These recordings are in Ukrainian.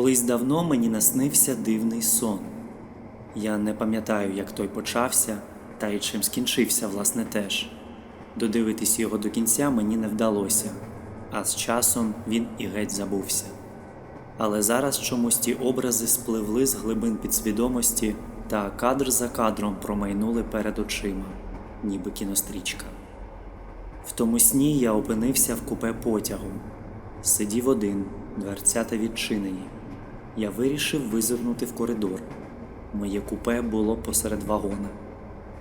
Колись давно мені наснився дивний сон. Я не пам'ятаю, як той почався, та й чим скінчився, власне, теж. Додивитись його до кінця мені не вдалося, а з часом він і геть забувся. Але зараз чомусь ті образи спливли з глибин підсвідомості та кадр за кадром промайнули перед очима, ніби кінострічка. В тому сні я опинився в купе потягу. Сидів один, дверцята відчинені. Я вирішив визирнути в коридор. Моє купе було посеред вагона.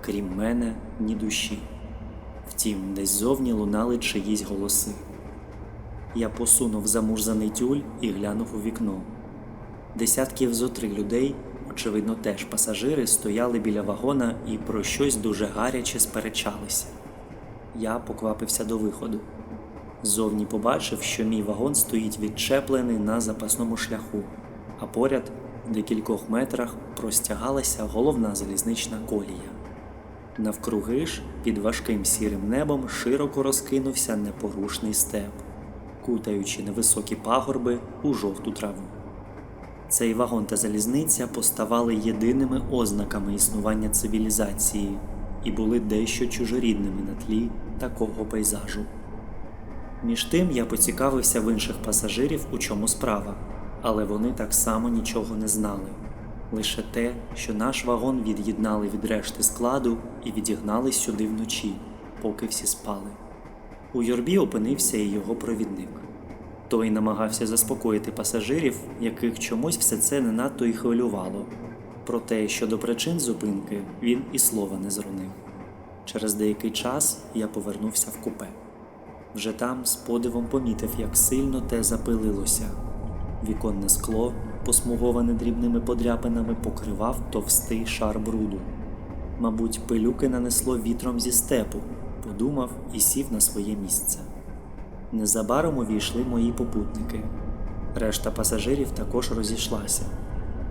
Крім мене, ні душі. Втім, десь зовні лунали чиїсь голоси. Я посунув замурзаний тюль і глянув у вікно. Десятків зо три людей, очевидно, теж пасажири, стояли біля вагона і про щось дуже гаряче сперечалися. Я поквапився до виходу. Ззовні побачив, що мій вагон стоїть відчеплений на запасному шляху, а поряд, в декількох метрах, простягалася головна залізнична колія. Навкруги ж, під важким сірим небом, широко розкинувся непорушний степ, кутаючи невисокі пагорби у жовту траву. Цей вагон та залізниця поставали єдиними ознаками існування цивілізації і були дещо чужорідними на тлі такого пейзажу. Між тим я поцікавився в інших пасажирів, у чому справа, але вони так само нічого не знали. Лише те, що наш вагон від'єднали від решти складу і відігнали сюди вночі, поки всі спали. У юрбі опинився і його провідник. Той намагався заспокоїти пасажирів, яких чомусь все це не надто й хвилювало. Проте щодо причин зупинки він і слова не зронив. Через деякий час я повернувся в купе. Вже там з подивом помітив, як сильно те запилилося. Віконне скло, посмуговане дрібними подряпинами, покривав товстий шар бруду. Мабуть, пилюки нанесло вітром зі степу, подумав і сів на своє місце. Незабаром увійшли мої попутники. Решта пасажирів також розійшлася,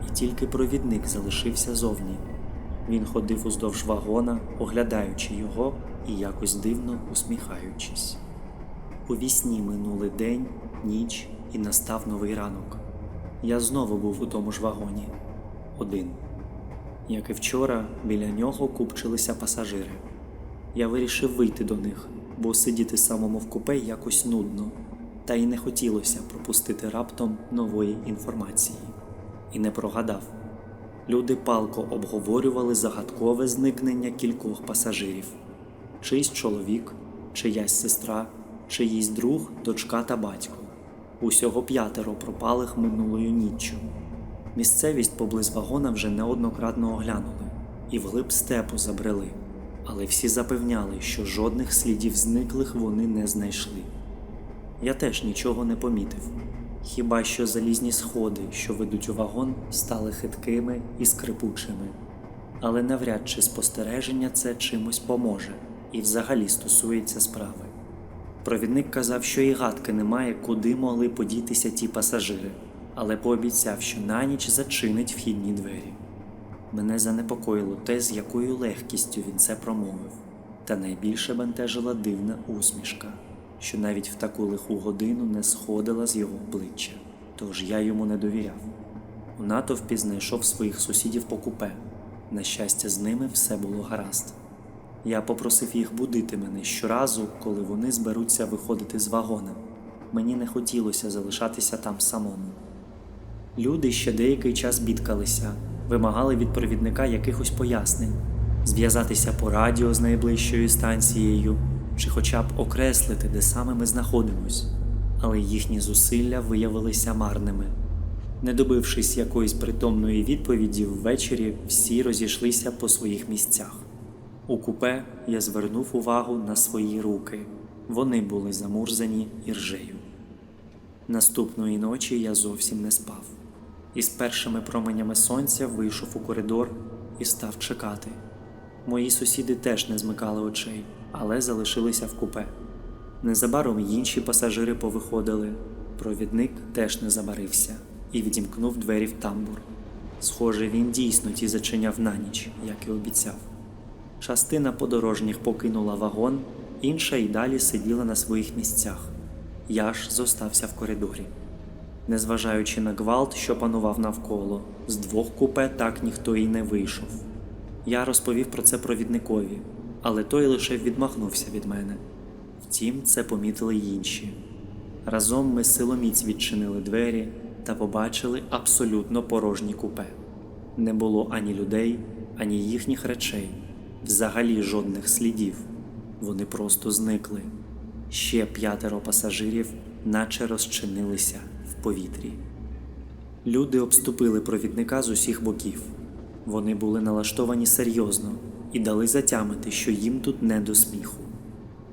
і тільки провідник залишився зовні. Він ходив уздовж вагона, оглядаючи його і якось дивно усміхаючись. У вісні минули день, ніч і настав новий ранок. Я знову був у тому ж вагоні, один. Як і вчора, біля нього купчилися пасажири. Я вирішив вийти до них, бо сидіти самому в купе якось нудно, та й не хотілося пропустити раптом нової інформації. І не прогадав. Люди палко обговорювали загадкове зникнення кількох пасажирів: чийсь чоловік, чиясь сестра, чиїсь друг, дочка та батько. Усього п'ятеро пропалих минулою ніччю. Місцевість поблизь вагона вже неоднократно оглянули і вглиб степу забрели, але всі запевняли, що жодних слідів зниклих вони не знайшли. Я теж нічого не помітив, хіба що залізні сходи, що ведуть у вагон, стали хиткими і скрипучими. Але навряд чи спостереження це чимось поможе і взагалі стосується справи. Провідник казав, що і гадки немає, куди могли подітися ті пасажири, але пообіцяв, що на ніч зачинить вхідні двері. Мене занепокоїло те, з якою легкістю він це промовив, та найбільше бентежила дивна усмішка, що навіть в таку лиху годину не сходила з його обличчя, тож я йому не довіряв. У натовпі знайшов своїх сусідів по купе. На щастя, з ними все було гаразд. Я попросив їх будити мене щоразу, коли вони зберуться виходити з вагона. Мені не хотілося залишатися там самому. Люди ще деякий час бідкалися, вимагали від провідника якихось пояснень, зв'язатися по радіо з найближчою станцією чи хоча б окреслити, де саме ми знаходимось, але їхні зусилля виявилися марними. Не добившись якоїсь притомної відповіді, ввечері всі розійшлися по своїх місцях. У купе я звернув увагу на свої руки. Вони були замурзані іржею. Наступної ночі я зовсім не спав. Із першими променями сонця вийшов у коридор і став чекати. Мої сусіди теж не змикали очей, але залишилися в купе. Незабаром інші пасажири повиходили. Провідник теж не забарився і відімкнув двері в тамбур. Схоже, він дійсно ті зачиняв на ніч, як і обіцяв. Частина подорожніх покинула вагон, інша й далі сиділа на своїх місцях. Я ж зостався в коридорі. Незважаючи на гвалт, що панував навколо, з двох купе так ніхто і не вийшов. Я розповів про це провідникові, але той лише відмахнувся від мене. Втім, це помітили й інші. Разом ми силоміць відчинили двері та побачили абсолютно порожні купе. Не було ані людей, ані їхніх речей, взагалі жодних слідів. Вони просто зникли. Ще п'ятеро пасажирів, наче розчинилися в повітрі. Люди обступили провідника з усіх боків. Вони були налаштовані серйозно і дали затямити, що їм тут не до сміху.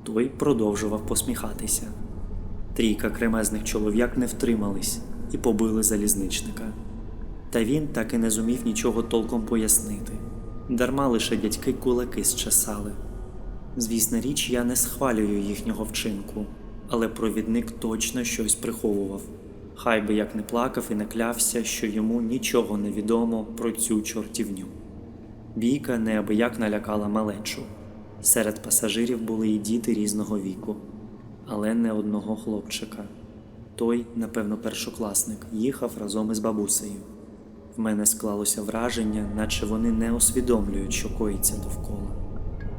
Той продовжував посміхатися. Трійка кремезних чолов'як не втримались і побили залізничника. Та він так і не зумів нічого толком пояснити. Дарма лише дядьки кулаки зчесали. Звісна річ, я не схвалюю їхнього вчинку, але провідник точно щось приховував. Хай би як не плакав і не клявся, що йому нічого не відомо про цю чортівню. Бійка неабияк налякала малечу. Серед пасажирів були і діти різного віку, але не одного хлопчика. Той, напевно, першокласник, їхав разом із бабусею. В мене склалося враження, наче вони не усвідомлюють, що коїться довкола,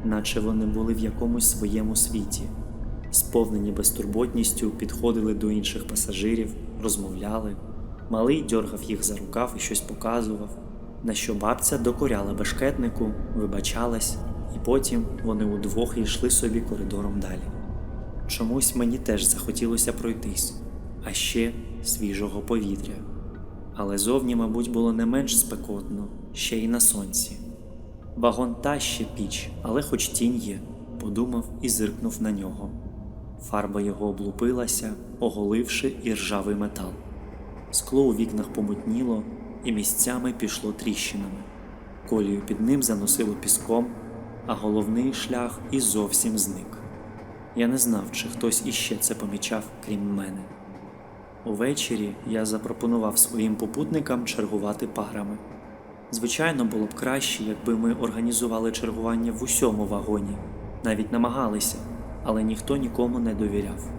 наче вони були в якомусь своєму світі, сповнені безтурботністю, підходили до інших пасажирів, розмовляли. Малий дьоргав їх за рукав і щось показував, на що бабця докоряла бешкетнику, вибачалась, і потім вони удвох йшли собі коридором далі. Чомусь мені теж захотілося пройтись, а ще свіжого повітря. Але зовні, мабуть, було не менш спекотно, ще й на сонці. Вагон та ще піч, але хоч тінь є, подумав і зиркнув на нього. Фарба його облупилася, оголивши іржавий метал. Скло у вікнах помутніло і місцями пішло тріщинами. Колію під ним заносило піском, а головний шлях і зовсім зник. Я не знав, чи хтось іще це помічав, крім мене. Увечері я запропонував своїм попутникам чергувати парами. Звичайно, було б краще, якби ми організували чергування в усьому вагоні, навіть намагалися, але ніхто нікому не довіряв.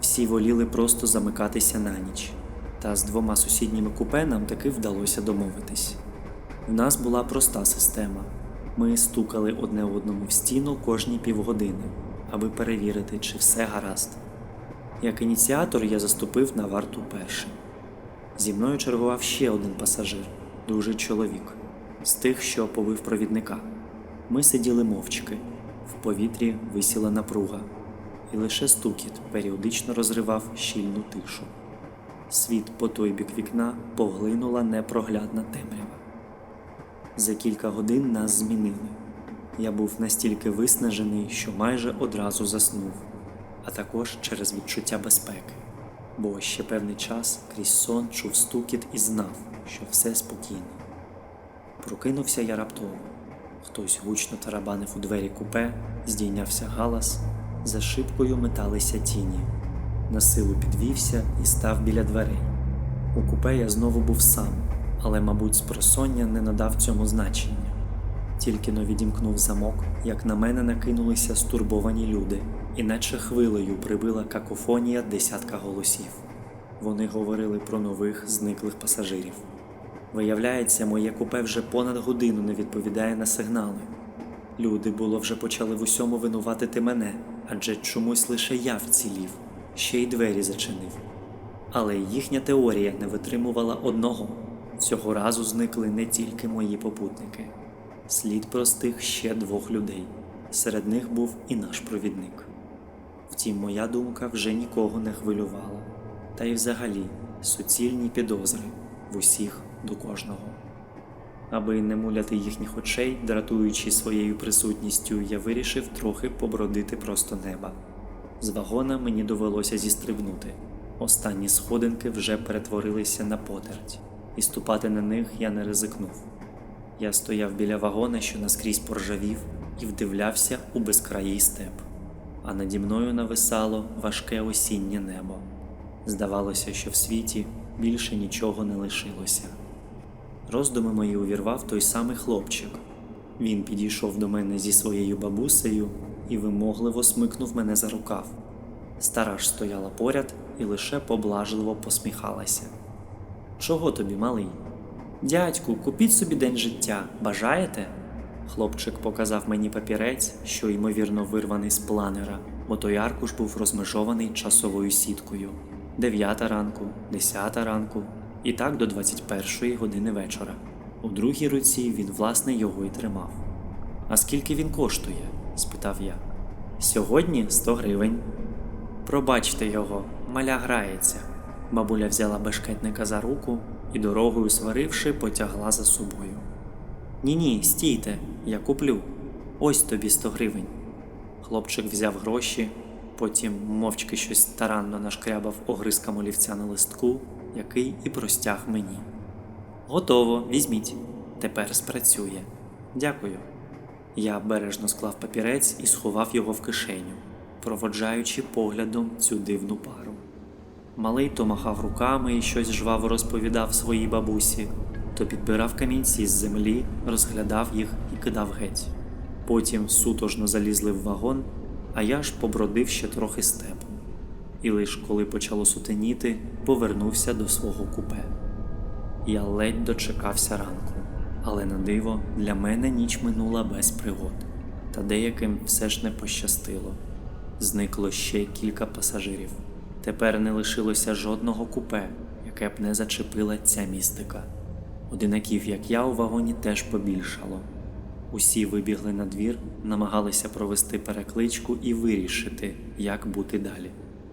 Всі воліли просто замикатися на ніч, та з двома сусідніми купе нам таки вдалося домовитись. В нас була проста система. Ми стукали одне одному в стіну кожні півгодини, аби перевірити, чи все гаразд. Як ініціатор я заступив на варту першим. Зі мною чергував ще один пасажир, дуже чоловік, з тих, що побив провідника. Ми сиділи мовчки, в повітрі висіла напруга, і лише стукіт періодично розривав щільну тишу. Світ по той бік вікна поглинула непроглядна темрява. За кілька годин нас змінили. Я був настільки виснажений, що майже одразу заснув а також через відчуття безпеки, бо ще певний час крізь сон чув стукіт і знав, що все спокійно. Прокинувся я раптово. Хтось гучно тарабанив у двері купе, здійнявся галас, за шибкою металися тіні. На силу підвівся і став біля дверей. У купе я знову був сам, але, мабуть, спросоння не надав цьому значення. Тільки но відімкнув замок, як на мене накинулися стурбовані люди, і наче хвилею прибила какофонія десятка голосів. Вони говорили про нових зниклих пасажирів. Виявляється, моє купе вже понад годину не відповідає на сигнали. Люди було вже почали в усьому винуватити мене, адже чомусь лише я вцілів, ще й двері зачинив. Але їхня теорія не витримувала одного. Цього разу зникли не тільки мої попутники. Слід простих ще двох людей. Серед них був і наш провідник. Втім, моя думка вже нікого не хвилювала, та й взагалі суцільні підозри в усіх до кожного. Аби не муляти їхніх очей, дратуючи своєю присутністю, я вирішив трохи побродити просто неба. З вагона мені довелося зістрибнути. Останні сходинки вже перетворилися на потерть, і ступати на них я не ризикнув. Я стояв біля вагона, що наскрізь поржавів, і вдивлявся у безкраїй степ, а наді мною нависало важке осіннє небо. Здавалося, що в світі більше нічого не лишилося. Роздуми мої увірвав той самий хлопчик. Він підійшов до мене зі своєю бабусею і вимогливо смикнув мене за рукав. Стара ж стояла поряд і лише поблажливо посміхалася. Чого тобі, малий? Дядьку, купіть собі день життя, бажаєте? Хлопчик показав мені папірець, що ймовірно вирваний з планера, бо той аркуш був розмежований часовою сіткою. Дев'ята ранку, десята ранку, і так до 21 години вечора. У другій руці він власне його й тримав. А скільки він коштує? спитав я. Сьогодні 100 гривень. Пробачте його, маля грається. Бабуля взяла бешкетника за руку і дорогою сваривши, потягла за собою. Ні, ні, стійте, я куплю. Ось тобі 100 гривень. Хлопчик взяв гроші, потім мовчки щось таранно нашкрябав огризком олівця на листку, який і простяг мені. Готово, візьміть. Тепер спрацює. Дякую. Я бережно склав папірець і сховав його в кишеню, проводжаючи поглядом цю дивну пару. Малий то махав руками і щось жваво розповідав своїй бабусі, то підбирав камінці з землі, розглядав їх і кидав геть. Потім сутожно залізли в вагон, а я ж побродив ще трохи степом. І лиш коли почало сутеніти, повернувся до свого купе. Я ледь дочекався ранку, але на диво для мене ніч минула без пригод, та деяким все ж не пощастило. Зникло ще кілька пасажирів. Тепер не лишилося жодного купе, яке б не зачепила ця містика. Одинаків, як я, у вагоні теж побільшало. Усі вибігли на двір, намагалися провести перекличку і вирішити, як бути далі.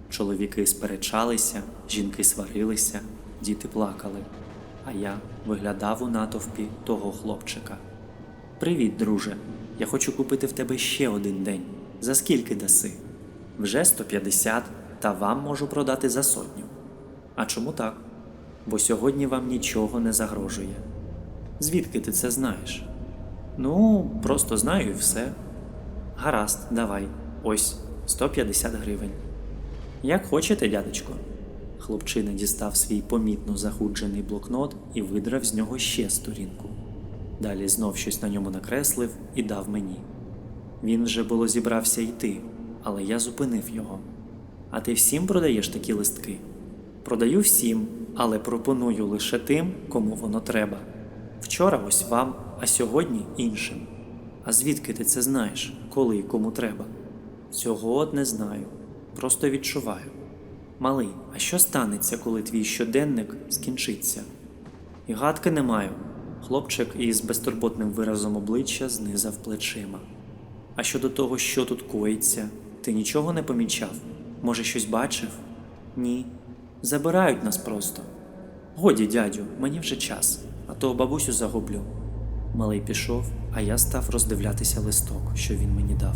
Чоловіки сперечалися, жінки сварилися, діти плакали, а я виглядав у натовпі того хлопчика. Привіт, друже. Я хочу купити в тебе ще один день. За скільки даси? Вже 150, та вам можу продати за сотню. А чому так? Бо сьогодні вам нічого не загрожує. Звідки ти це знаєш? Ну, просто знаю і все. Гаразд, давай. Ось 150 гривень. Як хочете, дядечко. Хлопчина дістав свій помітно захуджений блокнот і видрав з нього ще сторінку. Далі знов щось на ньому накреслив і дав мені. Він вже було зібрався йти, але я зупинив його. А ти всім продаєш такі листки? Продаю всім, але пропоную лише тим, кому воно треба. Вчора ось вам, а сьогодні іншим. А звідки ти це знаєш, коли і кому треба? Цього не знаю, просто відчуваю. Малий, а що станеться, коли твій щоденник скінчиться? І гадки не маю. Хлопчик із безтурботним виразом обличчя знизав плечима. А щодо того, що тут коїться, ти нічого не помічав? Може, щось бачив? Ні. Забирають нас просто. Годі, дядю, мені вже час, а то бабусю загублю. Малий пішов, а я став роздивлятися листок, що він мені дав.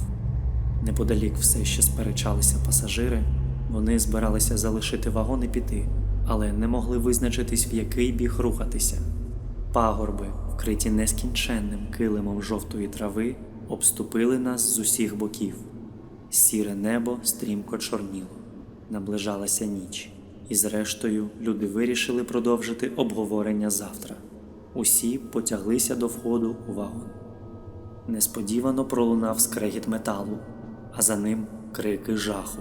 Неподалік все ще сперечалися пасажири, вони збиралися залишити вагон і піти, але не могли визначитись, в який біг рухатися. Пагорби, вкриті нескінченним килимом жовтої трави, обступили нас з усіх боків. Сіре небо стрімко чорніло, наближалася ніч, і зрештою люди вирішили продовжити обговорення завтра. Усі потяглися до входу у вагон. Несподівано пролунав скрегіт металу, а за ним крики жаху.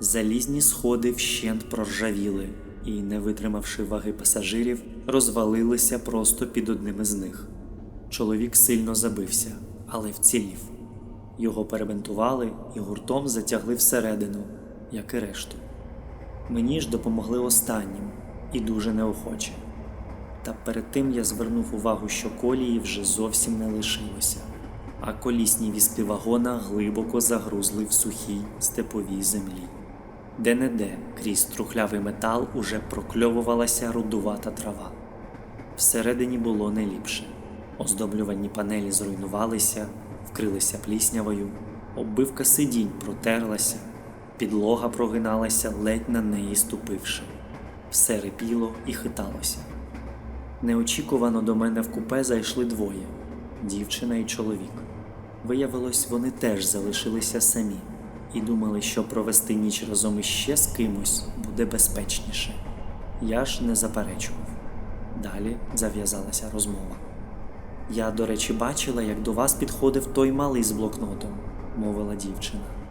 Залізні сходи вщент проржавіли і, не витримавши ваги пасажирів, розвалилися просто під одним із них. Чоловік сильно забився, але вцілів. Його перебинтували і гуртом затягли всередину, як і решту. Мені ж допомогли останнім і дуже неохоче. Та перед тим я звернув увагу, що колії вже зовсім не лишилося, а колісні візки вагона глибоко загрузли в сухій степовій землі. Де-не-де крізь трухлявий метал уже прокльовувалася рудувата трава. Всередині було не ліпше. Оздоблювані панелі зруйнувалися, вкрилися пліснявою, оббивка сидінь протерлася, підлога прогиналася, ледь на неї ступивши. Все рипіло і хиталося. Неочікувано до мене в купе зайшли двоє дівчина і чоловік. Виявилось, вони теж залишилися самі і думали, що провести ніч разом іще з кимось буде безпечніше. Я ж не заперечував. Далі зав'язалася розмова. Я, до речі, бачила, як до вас підходив той малий з блокнотом, мовила дівчина.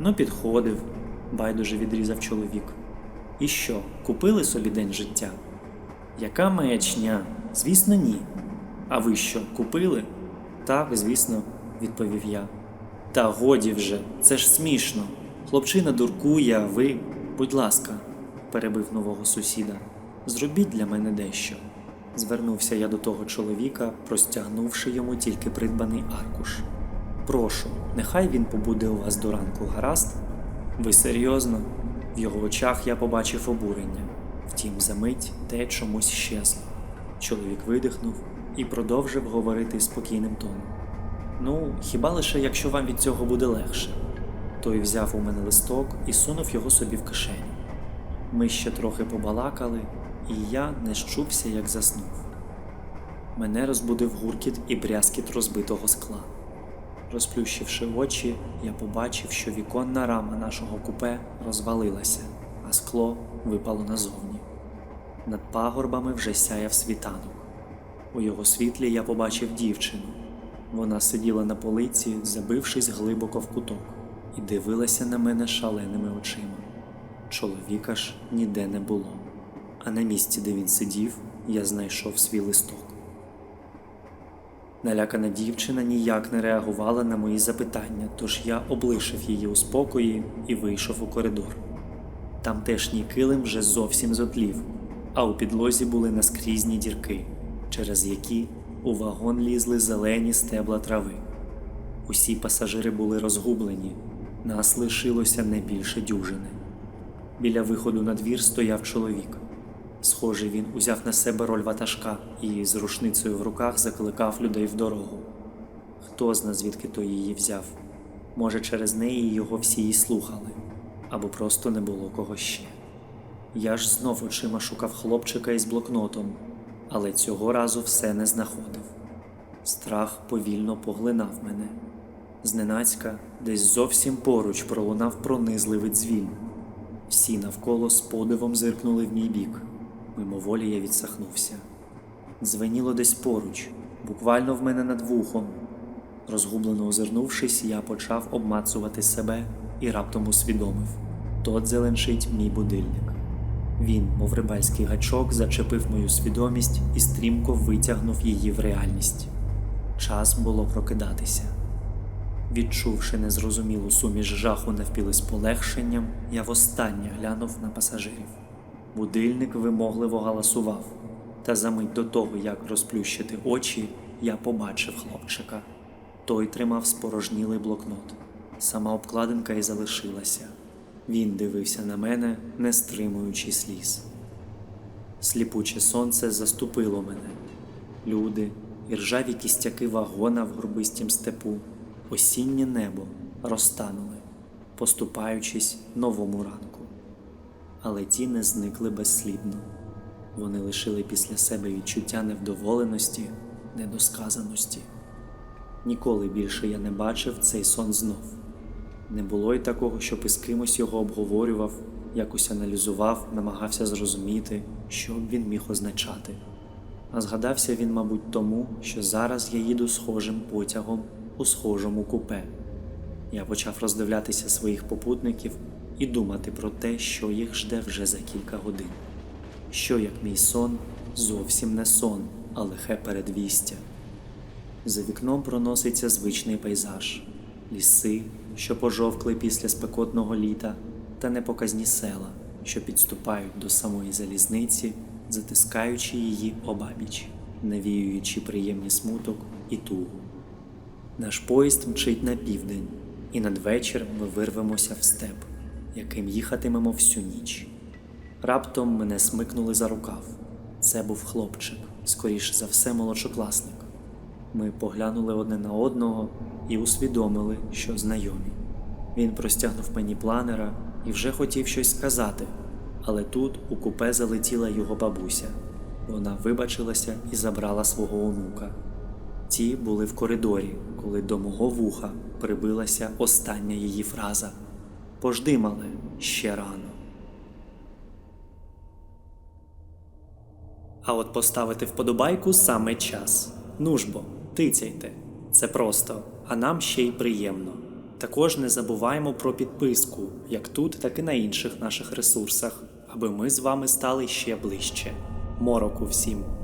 Ну, підходив. байдуже відрізав чоловік. І що, купили собі день життя? Яка маячня? Звісно, ні. А ви що, купили? Так, звісно, відповів я. Та годі вже, це ж смішно. Хлопчина дуркує, а ви, будь ласка, перебив нового сусіда, зробіть для мене дещо. Звернувся я до того чоловіка, простягнувши йому тільки придбаний аркуш. Прошу, нехай він побуде у вас до ранку, гаразд? Ви серйозно? В його очах я побачив обурення. Втім, за мить те чомусь щезло. Чоловік видихнув і продовжив говорити спокійним тоном. Ну, хіба лише якщо вам від цього буде легше. Той взяв у мене листок і сунув його собі в кишеню. Ми ще трохи побалакали, і я не щувся, як заснув. Мене розбудив гуркіт і брязкіт розбитого скла. Розплющивши очі, я побачив, що віконна рама нашого купе розвалилася, а скло випало назовні. Над пагорбами вже сяяв світанок. У його світлі я побачив дівчину. Вона сиділа на полиці, забившись глибоко в куток, і дивилася на мене шаленими очима. Чоловіка ж ніде не було, а на місці, де він сидів, я знайшов свій листок. Налякана дівчина ніяк не реагувала на мої запитання, тож я облишив її у спокої і вийшов у коридор. Тамтешній килим вже зовсім зотлів, а у підлозі були наскрізні дірки, через які у вагон лізли зелені стебла трави. Усі пасажири були розгублені, нас лишилося не більше дюжини. Біля виходу на двір стояв чоловік. Схоже, він узяв на себе роль ватажка і з рушницею в руках закликав людей в дорогу. Хто зна, звідки той її взяв? Може, через неї його всі й слухали, або просто не було кого ще. Я ж знов очима шукав хлопчика із блокнотом, але цього разу все не знаходив. Страх повільно поглинав мене. Зненацька, десь зовсім поруч пролунав пронизливий дзвін. Всі навколо з подивом зиркнули в мій бік. Мимоволі я відсахнувся. Дзвеніло десь поруч, буквально в мене над вухом. Розгублено озирнувшись, я почав обмацувати себе і раптом усвідомив тот зеленшить мій будильник. Він, мов рибальський гачок, зачепив мою свідомість і стрімко витягнув її в реальність. Час було прокидатися. Відчувши незрозумілу суміш жаху навпіли полегшенням, я востаннє глянув на пасажирів. Будильник вимогливо галасував, та за мить до того, як розплющити очі, я побачив хлопчика. Той тримав спорожнілий блокнот. Сама обкладинка й залишилася. Він дивився на мене, не стримуючи сліз. Сліпуче сонце заступило мене. Люди, і ржаві кістяки вагона в горбистім степу, осіннє небо розтанули, поступаючись новому ранку. Але ті не зникли безслідно. Вони лишили після себе відчуття невдоволеності, недосказаності. Ніколи більше я не бачив цей сон знов. Не було й такого, щоб із кимось його обговорював, якось аналізував, намагався зрозуміти, що б він міг означати. А згадався він, мабуть, тому, що зараз я їду схожим потягом у схожому купе. Я почав роздивлятися своїх попутників і думати про те, що їх жде вже за кілька годин. Що, як мій сон, зовсім не сон, а лихе передвістя. За вікном проноситься звичний пейзаж, ліси, що пожовкли після спекотного літа, та непоказні села, що підступають до самої залізниці, затискаючи її обабіч, навіюючи приємний смуток і тугу. Наш поїзд мчить на південь, і надвечір ми вирвемося в степ, яким їхатимемо всю ніч. Раптом мене смикнули за рукав. Це був хлопчик, скоріш за все, молодшокласник. Ми поглянули одне на одного і усвідомили, що знайомі. Він простягнув мені планера і вже хотів щось сказати, але тут у купе залетіла його бабуся. Вона вибачилася і забрала свого онука. Ті були в коридорі, коли до мого вуха прибилася остання її фраза Пожди, мале, ще рано. А от поставити вподобайку саме час. Ну ж бо, тицяйте. Це просто, а нам ще й приємно. Також не забуваємо про підписку, як тут, так і на інших наших ресурсах, аби ми з вами стали ще ближче. Мороку всім!